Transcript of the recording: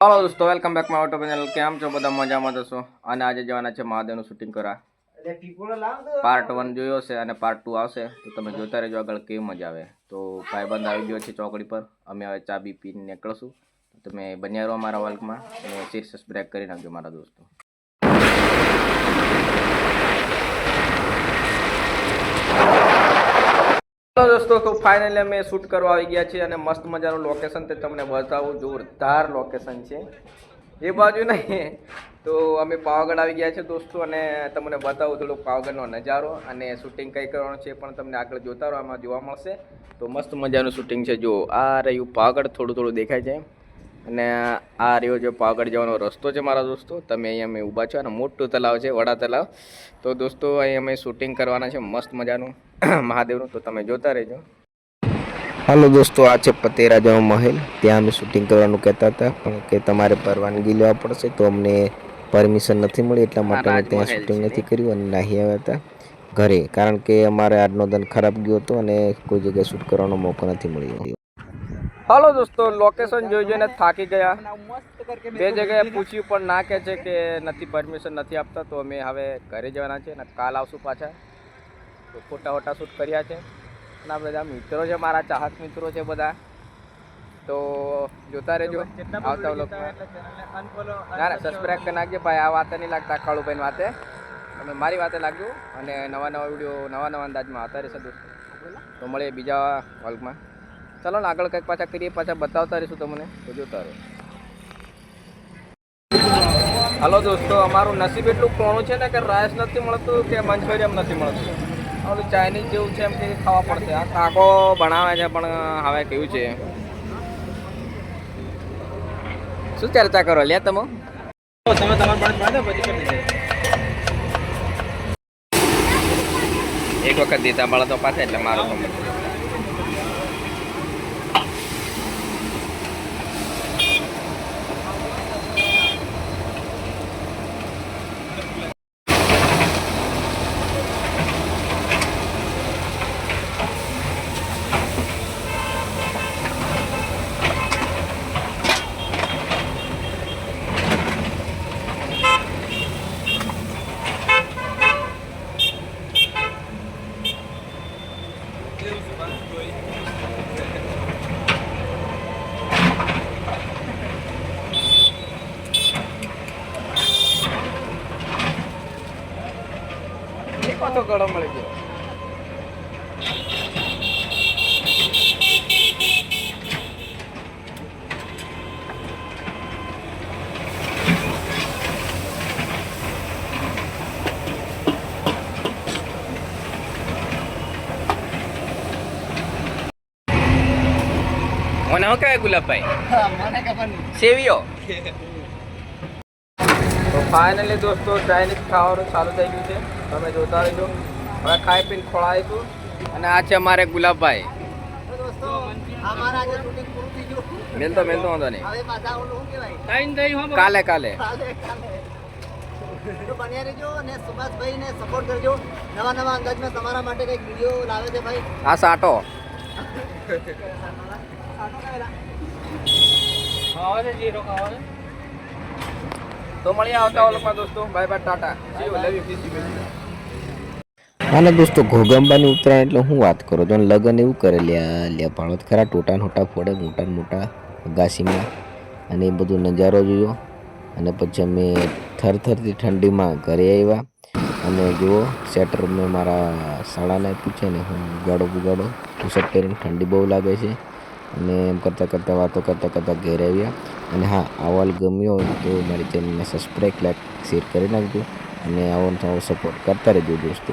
હાલો દોસ્તો welcome back my auto channel કેમ છો બધા? મજામાં દોસ્તો અને આજે જવાના છે મહાદેવનું શૂટિંગ કરવા. પાર્ટ વન જોયો છે અને પાર્ટ ટુ આવશે. તો તમે જોતા રહેજો આગળ કેવી મજા આવે. તો ભાઈબંધ આવી ગયો છે ચોકડી પર. અમે હવે ચા બી પીને નીકળશું. તમે બન્યા રહો અમારા વર્કમાં અને શેર સબસ્ક્રાઈબ કરી નાખજો મારા દોસ્તો. તો દોસ્તો, તો ફાઇનલી અમે શૂટ કરવા આવી ગયા છીએ અને મસ્ત મજાનું લોકેશન તે તમને બતાવું. જોરદાર લોકેશન છે. એ બાજુ નહીં. તો અમે પાવાગઢ આવી ગયા છે દોસ્તો અને તમને બતાવું થોડું પાવાગઢનો નજારો અને શૂટિંગ કઈ કરવાનું છે પણ તમને આગળ જોતા રહો આમાં જોવા મળશે. તો મસ્ત મજાનું શૂટિંગ છે. જો, આ રહ્યું પાવાગઢ, થોડું થોડું દેખાય છે. અને આ રહ્યો જે પાવાગઢ જવાનો રસ્તો છે મારા દોસ્તો. તમે અહીંયા અમે ઊભા છો અને મોટું તલાવ છે, વડા તલાવ તો દોસ્તો અહીં અમે શૂટિંગ કરવાના છે, મસ્ત મજાનું. મહાદેવનું તો તમે જોતા રહેજો. હાલો દોસ્તો આ છે પતેરાજાનો મહેલ. ત્યાં અમે શૂટિંગ કરવાનું કહેતા હતા પણ કે તમારે પરવાનગી લેવા પડશે તો અમને પરમિશન નથી મળી એટલા માટે અમે ત્યાં શૂટિંગ નથી કર્યું અને નાહી આવ્યા હતા ઘરે. કારણ કે અમારે આજનો દન ખરાબ ગયો હતો અને કોઈ જગ્યાએ શૂટ કરવાનો મોકો નથી મળ્યો. હાલો દોસ્તો લોકેશન જોઈ જોઈને થાકી ગયા. બે જગ્યાએ પૂછ્યું પણ ના કહે છે કે નથી પરમિશન નથી આપતા તો અમે હવે ઘરે જવાના છે અને કાલ આવશું પાછા. ફોટા વોટા શૂટ કર્યા છે. અને આ બધા મિત્રો છે મારા ચાહક મિત્રો છે બધા. તો જોતા રહેજો આવતા વ્લોગમાં ના ના સબસ્ક્રાઈબ કરી નાખજો. ભાઈ આ વાતે નહીં લાગતા કાળુભાઈની વાતે. તમે મારી વાતે લાગજો અને નવા નવા વીડિયો નવા નવા અંદાજમાં. આવતા રહેશે દોસ્તો. તો મળીએ બીજા વર્ગમાં ચાલો ને આગળ કંઈક પાછા કરીએ પાછા બતાવતા રહીશું તમને. તો જોતા રહો. હાલો દોસ્તો અમારું નસીબ એટલું કોણું છે ને કે રાઈસ નથી મળતું કે મંચુરિયમ નથી મળતું. ઓલું ચાઇનીઝ જેવું છે એમ કે ખાવા પડશે. આ કાકો બનાવે છે, પણ હવે કેવું છે? શું ચર્ચા કરો? લે તમે. એક વખત દીધા મળે તો પાસે એટલે મારો નંબર એ પાછો ગળો મળી ગયો મને ફાઇનલી દોસ્તો ચાઇનીઝ ખાવાનું ચાલુ થઈ ગયું છે. તમે જોતા રહેજો. હવે ખાઈ પીને ખોળાવીશું અને આ છે અમારે ગુલાબભાઈ. મેલતો મેલતો વાંધો નહીં. કાલે કાલે. તો બન્યા રહેજો અને સુભાષભાઈને સપોર્ટ કરજો. નવા નવા અંદાજમાં તમારા માટે કંઈક વીડિયો લાવે છે ભાઈ. આ સાટો. તો મળીએ આવતા ઓલમાં દોસ્તો. Bye bye, tata. See you love you kiss you અને દોસ્તો ઘોગંબાની ઉત્તરાયણ એટલે હું વાત કરું જો લગ્ન એવું કરે લ્યા લ્યા ભાડો ખરા, ટોટા નોટા ફોડે, મોટા મોટા અગાસીમાં. અને એ બધું નજારો જોયો. અને પછી અમે થરથરથી ઠંડીમાં ઘરે આવ્યા. અને જુઓ, સેટર મેં મારા શાળાને આપ્યું છે ને, હું ઉગાડો ઉગાડો ટી પહેરીને ઠંડી બહુ લાગે છે. અને એમ કરતાં કરતાં વાતો કરતાં કરતાં ઘેર આવ્યા. અને હા અવાલ ગમ્યો હોય તો મારી ચેનલને સબસ્ક્રાઈબ લાઈક શેર કરી નાખજો. અને આવો સપોર્ટ કરતા રહેજો દોસ્તો.